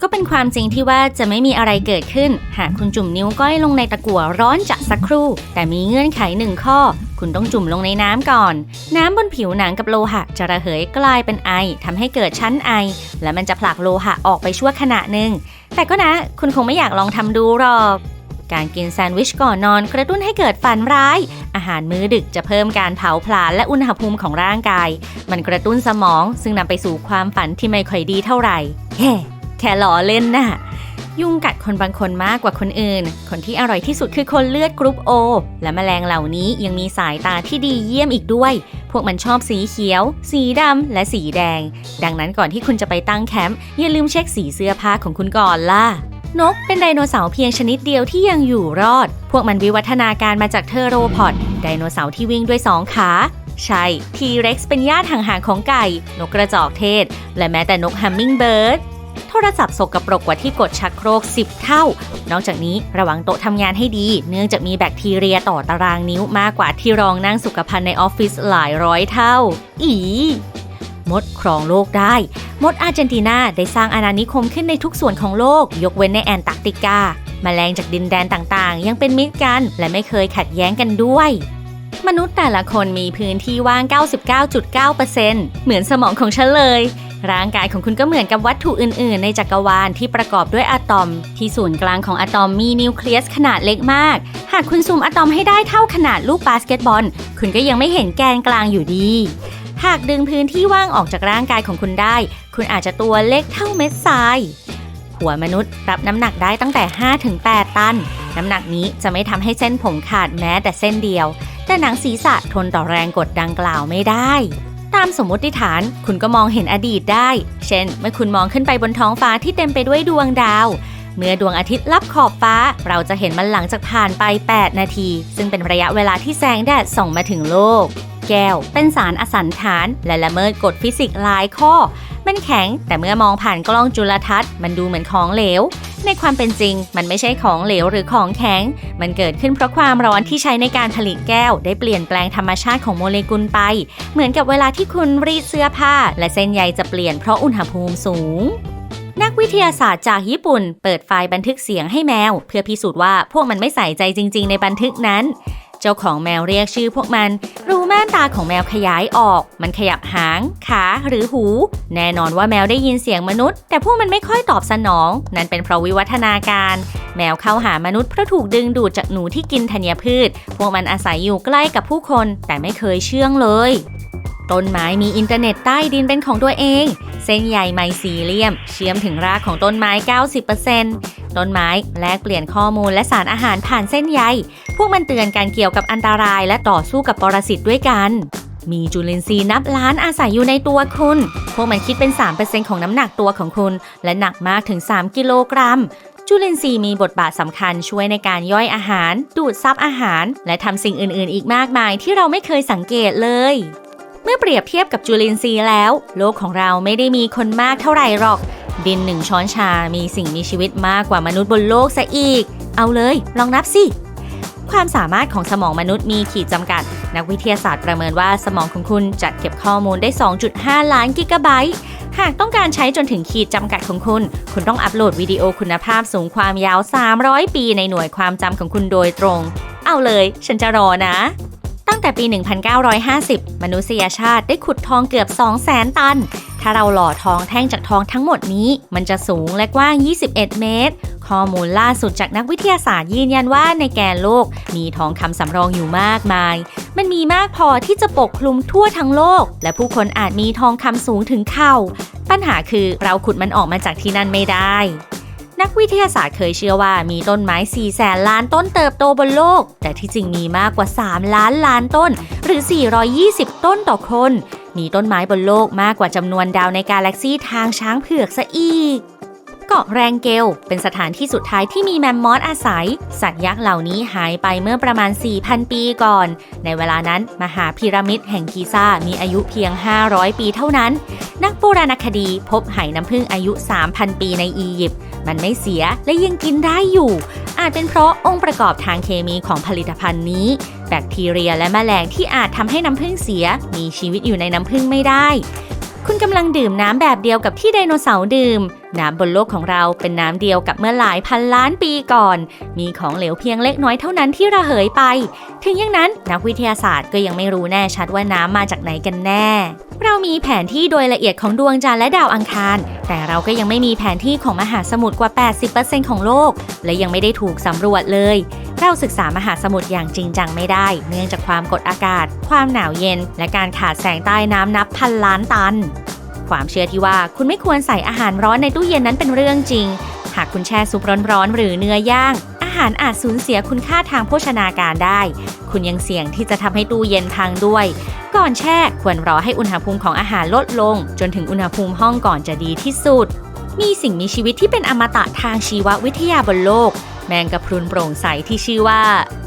ก็เป็นความจริงที่ว่าจะไม่มีอะไรเกิดขึ้น หากคุณจุ่มนิ้วก้อยลงในตะกั่วร้อนจะสักครู่ แต่มีเงื่อนไขหนึ่งข้อ คุณต้องจุ่มลงในน้ำก่อน น้ำบนผิวหนังกับโลหะจะระเหยกลายเป็นไอทำให้เกิดชั้นไอ และมันจะผลักโลหะออกไปชั่วขณะหนึ่ง แต่ก็นะ คุณคงไม่อยากลองทำดูหรอกการกินแซนด์วิชก่อนนอนกระตุ้นให้เกิดฝันร้าย อาหารมื้อดึกจะเพิ่มการเผาผลาญและอุณหภูมิของร่างกาย มันกระตุ้นสมองซึ่งนำไปสู่ความฝันที่ไม่ค่อยดีเท่าไหร่เฮ้ แค่ล้อเล่นน่ะ ยุงกัดคนบางคนมากกว่าคนอื่น คนที่อร่อยที่สุดคือคนเลือดกรุ๊ปโอและแมลงเหล่านี้ยังมีสายตาที่ดีเยี่ยมอีกด้วย พวกมันชอบสีเขียว สีดำและสีแดง ดังนั้นก่อนที่คุณจะไปตั้งแคมป์อย่าลืมเช็คสีเสื้อผ้าของคุณก่อนล่ะนกเป็นไดโนเสาร์เพียงชนิดเดียวที่ยังอยู่รอด พวกมันวิวัฒนาการมาจากเทอโรพอดไดโนเสาร์ที่วิ่งด้วยสองขา ใช่ ทีเร็กซ์เป็นญาติห่างๆของไก่ นกกระจอกเทศ และแม้แต่นกฮัมมิงเบิร์ด รศัพท์สกปรกกว่าที่กดชักโครก 10 เท่า นอกจากนี้ระวังโต๊ะทำงานให้ดี เนื่องจากมีแบคทีเรียต่อตารางนิ้วมากกว่าที่รองนั่งสุขภัณฑ์ในออฟฟิศหลายร้อยเท่า อีมดครองโลกได้ มดอาร์เจนตินาได้สร้างอาณานิคมขึ้นในทุกส่วนของโลก ยกเว้นในแอนตาร์กติกาแมลงจากดินแดนต่างๆ ยังเป็นมิตรกัน และไม่เคยขัดแย้งกันด้วย มนุษย์แต่ละคนมีพื้นที่ว่าง 99.9%เหมือนสมองของฉันเลย ร่างกายของคุณก็เหมือนกับวัตถุอื่น ๆ ในจักรวาลที่ประกอบด้วยอะตอม ที่ศูนย์กลางของอะตอมมีนิวเคลียสขนาดเล็กมาก หากคุณซูมอะตอมให้ได้เท่าขนาดลูกบาสเกตบอล คุณก็ยังไม่เห็นแกนกลางอยู่ดี หากดึงพื้นที่ว่างออกจากร่างกายของคุณได้ คุณอาจจะตัวเล็กเท่าเม็ดทราย หัวมนุษย์รับน้ำหนักได้ตั้งแต่ 5-8 ตัน น้ำหนักนี้จะไม่ทำให้เส้นผมขาดแม้แต่เส้นเดียว แต่หนังศีรษะทนต่อแรงกดดังกล่าวไม่ได้ ตามสมมติฐาน คุณก็มองเห็นอดีตได้ เช่น เมื่อคุณมองขึ้นไปบนท้องฟ้าที่เต็มไปด้วยดวงดาว เมื่อดวงอาทิตย์ลับขอบฟ้า เราจะเห็นมันหลังจากผ่านไป 8 นาที ซึ่งเป็นระยะเวลาที่แสงแดดส่องมาถึงโลก แก้ว เป็นสารอสันฐาน และละเมิดกฎฟิสิกส์หลายข้อ มันแข็ง แต่เมื่อมองผ่านกล้องจุลทรรศน์ มันดูเหมือนของเหลว ในความเป็นจริง มันไม่ใช่ของเหลวหรือของแข็ง มันเกิดขึ้นเพราะความร้อนที่ใช้ในการผลิตแก้ว ได้เปลี่ยนแปลงธรรมชาติของโมเลกุลไป เหมือนกับเวลาที่คุณรีดเสื้อผ้า และเส้นใยจะเปลี่ยนเพราะอุณหภูมิสูงนักวิทยาศาสตร์จากญี่ปุ่น เปิดไฟล์บันทึกเสียงให้แมว เพื่อพิสูจน์ว่าพวกมันไม่ใส่ใจจริง ๆ ในบันทึกนั้น เจ้าของแมวเรียกชื่อพวกมัน รูม่านตาของแมวขยายออก มันขยับหาง ขาหรือหู แน่นอนว่าแมวได้ยินเสียงมนุษย์ แต่พวกมันไม่ค่อยตอบสนอง นั่นเป็นเพราะวิวัฒนาการ แมวเข้าหามนุษย์เพราะถูกดึงดูดจากหนูที่กินธัญพืช พวกมันอาศัยอยู่ใกล้กับผู้คน แต่ไม่เคยเชื่องเลยต้นไม้มีอินเทอร์เน็ตใต้ดินเป็นของตัวเอง เส้นใยไมซีเลียม เชื่อมถึงรากของต้นไม้ 90% ต้นไม้ แลกเปลี่ยนข้อมูลและสารอาหารผ่านเส้นใย พวกมันเตือนการเกี่ยวกับอันตรายและต่อสู้กับปรสิตด้วยกันมีจุลินทรีย์นับล้านอาศัยอยู่ในตัวคุณ พวกมันคิดเป็น 3%ของน้ำหนักตัวของคุณ และหนักมากถึง 3 กิโลกรัม จุลินทรีย์มีบทบาทสำคัญช่วยในการย่อยอาหาร ดูดซับอาหาร และทำสิ่งอื่น ๆ อีกมากมายที่เราไม่เคยสังเกตเลย เมื่อเปรียบเทียบกับจุลินทรีย์แล้ว โลกของเราไม่ได้มีคนมากเท่าไหร่หรอก ดินหนึ่งช้อนชา มีสิ่งมีชีวิตมากกว่ามนุษย์บนโลกซะอีก เอาเลย ลองนับสิ ความสามารถของสมองมนุษย์มีขีดจำกัด นักวิทยาศาสตร์ประเมินว่าสมองของคุณจัดเก็บข้อมูลได้ 2.5 ล้านกิกะไบต์ หากต้องการใช้จนถึงขีดจำกัดของคุณ คุณต้องอัปโหลดวิดีโอคุณภาพสูงความยาว 300 ปีในหน่วยความจำของคุณโดยตรง เอาเลย ฉันจะรอนะ ตั้งแต่ปี 1950 มนุษยชาติได้ขุดทองเกือบ 200,000 ตัน ถ้าเราหล่อทองแท่งจากทองทั้งหมดนี้ มันจะสูงและกว้าง 21 เมตร ข้อมูลล่าสุดจากนักวิทยาศาสตร์ยืนยันว่าในแกนโลก มีทองคำสำรองอยู่มากมาย มันมีมากพอที่จะปกคลุมทั่วทั้งโลก และผู้คนอาจมีทองคำสูงถึงเข่า ปัญหาคือเราขุดมันออกมาจากที่นั่นไม่ได้ นักวิทยาศาสตร์เคยเชื่อว่ามีต้นไม้ 4 แสนล้านต้นเติบโตบนโลก แต่ที่จริงมีมากกว่า 3 ล้านล้านต้น หรือ 420 ต้นต่อคน มีต้นไม้บนโลกมากกว่าจำนวนดาวในกาแล็กซีทางช้างเผือกซะอีก เกาะแรงเกล เป็นสถานที่สุดท้ายที่มีแมมมอสอาศัย สัตว์ยักษ์เหล่านี้หายไปเมื่อประมาณ 4,000 ปีก่อน ในเวลานั้นมหาพีระมิดแห่งกีซ่ามีอายุเพียง 500 ปีเท่านั้น นักโบราณคดีพบไหน้ำผึ้งอายุ 3,000 ปีในอียิปต์มันไม่เสียและยังกินได้อยู่ อาจเป็นเพราะองค์ประกอบทางเคมีของผลิตภัณฑ์นี้ แบคทีเรียและแมลงที่อาจทำให้น้ำผึ้งเสีย มีชีวิตอยู่ในน้ำผึ้งไม่ได้ คุณกำลังดื่มน้ำแบบเดียวกับที่ไดโนเสาร์ดื่ม น้ำบนโลกของเราเป็นน้ำเดียวกับเมื่อหลายพันล้านปีก่อน มีของเหลวเพียงเล็กน้อยเท่านั้นที่ระเหยไป ถึงอย่างนั้นนักวิทยาศาสตร์ก็ยังไม่รู้แน่ชัดว่าน้ำมาจากไหนกันแน่ เรามีแผนที่โดยละเอียดของดวงจันทร์และดาวอังคาร แต่เราก็ยังไม่มีแผนที่ของมหาสมุทรกว่า 80%ของโลก และยังไม่ได้ถูกสำรวจเลย เราศึกษามหาสมุทรอย่างจริงจังไม่ได้ เนื่องจากความกดอากาศ ความหนาวเย็น และการขาดแสงใต้น้ำนับพันล้านตัน ความเชื่อที่ว่าคุณไม่ควรใส่อาหารร้อนในตู้เย็นนั้นเป็นเรื่องจริง หากคุณแช่ซุปร้อนๆหรือเนื้อย่างอาหารอาจสูญเสียคุณค่าทางโภชนาการได้ คุณยังเสี่ยงที่จะทำให้ตู้เย็นพังด้วย ก่อนแช่ควรรอให้อุณหภูมิของอาหารลดลง จนถึงอุณหภูมิห้องก่อนจะดีที่สุด มีสิ่งมีชีวิตที่เป็นอมตะทางชีววิทยาบนโลก มงกะพรุนโปร่งใสที่ชื่อว่า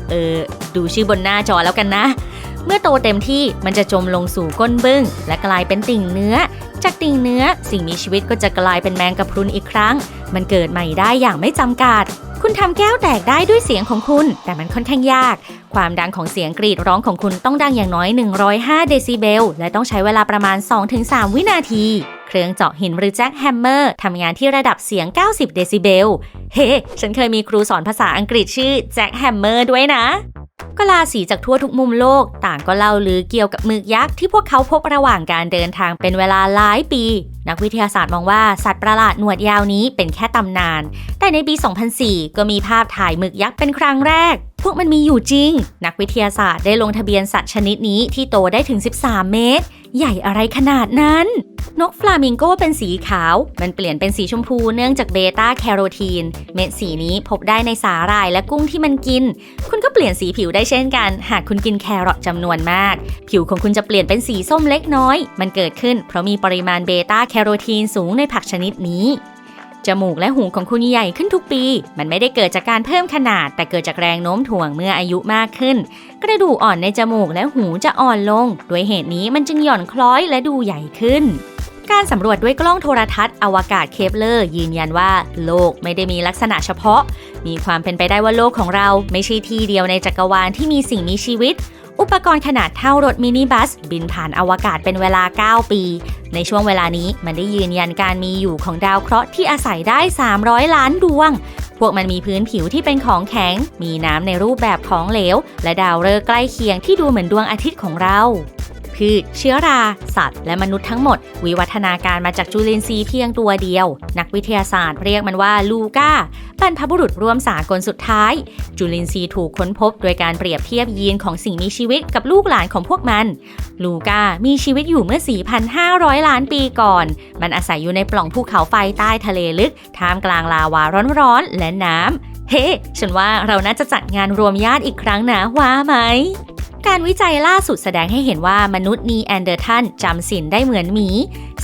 เออ ดูชื่อบนหน้าจอแล้วกันนะ เมื่อโตเต็มที่มันจะจมลงสู่ก้นบึ้ง และกลายเป็นติ่งเนื้อ จากติ่งเนื้อสิ่งมีชีวิตก็จะกลายเป็นแมงกะพรุนอีกครั้ง มันเกิดใหม่ได้อย่างไม่จำกัด คุณทำแก้วแตกได้ด้วยเสียงของคุณ แต่มันค่อนข้างยาก ความดังของเสียงกรีดร้องของคุณต้องดังอย่างน้อย 105 เดซิเบล และต้องใช้เวลาประมาณ 2-3 วินาที เครื่องเจาะหินหรือแจ็คแฮมเมอร์ทำงานที่ระดับเสียง 90 เดซิเบล เฮ้ ฉันเคยมีครูสอนภาษาอังกฤษชื่อแจ็คแฮมเมอร์ด้วยนะ กลาสีจากทั่วทุกมุมโลก ต่างก็เล่าลือเกี่ยวกับหมึกยักษ์ที่พวกเขาพบระหว่างการเดินทางเป็นเวลาหลายปี นักวิทยาศาสตร์มองว่าสัตว์ประหลาดหนวดยาวนี้เป็นแค่ตำนาน แต่ในปี 2004 ก็มีภาพถ่ายหมึกยักษ์เป็นครั้งแรก วกมันมีอยู่จริง นักวิทยาศาสตร์ได้ลงทะเบียนสัตว์ชนิดนี้ที่โตได้ถึง 13 เมตร ใหญ่อะไรขนาดนั้น นกฟลามิงโกเป็นสีขาว มันเปลี่ยนเป็นสีชมพูเนื่องจากเบต้าแคโรทีน เม็ดสีนี้พบได้ในสาหร่ายและกุ้งที่มันกิน คุณก็เปลี่ยนสีผิวได้เช่นกัน หากคุณกินแครอทจำนวนมาก ผิวของคุณจะเปลี่ยนเป็นสีส้มเล็กน้อย มันเกิดขึ้นเพราะมีปริมาณเบต้าแคโรทีนสูงในผักชนิดนี้ จมูกและหูของคุณใหญ่ขึ้นทุกปี มันไม่ได้เกิดจากการเพิ่มขนาด แต่เกิดจากแรงโน้มถ่วงเมื่ออายุมากขึ้น กระดูกอ่อนในจมูกและหูจะอ่อนลง ด้วยเหตุนี้มันจึงหย่อนคล้อยและดูใหญ่ขึ้นการสำรวจด้วยกล้องโทรทัศน์อวกาศเคปเลอร์ยืนยันว่าโลกไม่ได้มีลักษณะเฉพาะ มีความเป็นไปได้ว่าโลกของเราไม่ใช่ที่เดียวในจักรวาลที่มีสิ่งมีชีวิต อุปกรณ์ขนาดเท่ารถมินิบัส บินผ่านอวกาศเป็นเวลา 9 ปี ในช่วงเวลานี้มันได้ยืนยันการมีอยู่ของดาวเคราะห์ที่อาศัยได้ 300 ล้านดวง พวกมันมีพื้นผิวที่เป็นของแข็ง มีน้ำในรูปแบบของเหลว และดาวฤกษ์ใกล้เคียงที่ดูเหมือนดวงอาทิตย์ของเรา พืช เชื้อรา สัตว์ และมนุษย์ทั้งหมด วิวัฒนาการมาจากจุลินทรีย์เพียงตัวเดียว นักวิทยาศาสตร์เรียกมันว่าลูก้าบรรพบุรุษร่วมสากลสุดท้าย จุลินทรีย์ถูกค้นพบโดยการเปรียบเทียบยีนของสิ่งมีชีวิตกับลูกหลานของพวกมัน ลูก้ามีชีวิตอยู่เมื่อ 4,500 ล้านปีก่อน มันอาศัยอยู่ในปล่องภูเขาไฟใต้ทะเลลึกท่ามกลางลาวาร้อนๆและน้ำเฮ้ ฉันว่าเราน่าจะจัดงานรวมญาติอีกครั้งนะว่าไหม การวิจัยล่าสุดแสดงให้เห็นว่ามนุษย์นีแอนเดอร์ทันจำสินได้เหมือนหมี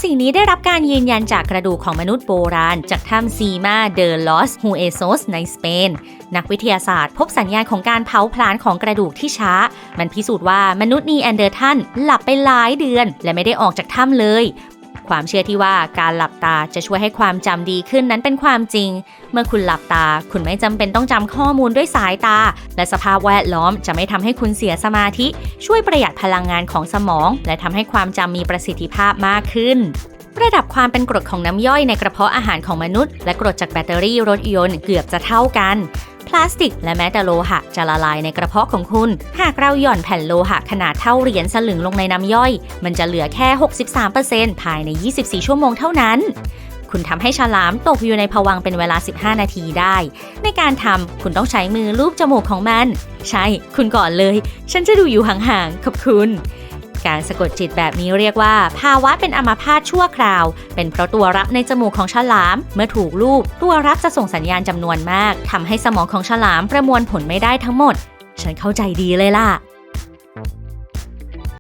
สิ่งนี้ได้รับการยืนยันจากกระดูกของมนุษย์โบราณ จากถ้ำซีมาเดอลอสฮูเอโซสในสเปน นักวิทยาศาสตร์พบสัญญาณของการเผาผลาญของกระดูกที่ช้า มันพิสูจน์ว่ามนุษย์นีแอนเดอร์ทันหลับไปหลายเดือน และไม่ได้ออกจากถ้ำเลย ความเชื่อที่ว่าการหลับตาจะช่วยให้ความจำดีขึ้นนั้นเป็นความจริง เมื่อคุณหลับตา คุณไม่จำเป็นต้องจำข้อมูลด้วยสายตา และสภาพแวดล้อมจะไม่ทำให้คุณเสียสมาธิ ช่วยประหยัดพลังงานของสมอง และทำให้ความจำมีประสิทธิภาพมากขึ้นระดับความเป็นกรดของน้ำย่อยในกระเพาะอาหารของมนุษย์ และกรดจากแบตเตอรี่รถยนต์เกือบจะเท่ากัน พลาสติก และแม้แต่โลหะจะละลายในกระเพาะของคุณ หากเราหย่อนแผ่นโลหะขนาดเท่าเหรียญสลึงลงในน้ำย่อย มันจะเหลือแค่ 63%ภายใน 24 ชั่วโมงเท่านั้นคุณทำให้ฉลามตกอยู่ในภวังเป็นเวลา 15 นาทีได้ ในการทำคุณต้องใช้มือลูบจมูกของมัน ใช่ คุณก่อนเลย ฉันจะดูอยู่ห่างๆ ขอบคุณ การสะกดจิตแบบนี้เรียกว่า ภาวะเป็นอัมพาตชั่วคราว เป็นเพราะตัวรับในจมูกของฉลาม เมื่อถูกลูบตัวรับจะส่งสัญญาณจำนวนมากทำให้สมองของฉลามประมวลผลไม่ได้ทั้งหมด ฉันเข้าใจดีเลยล่ะ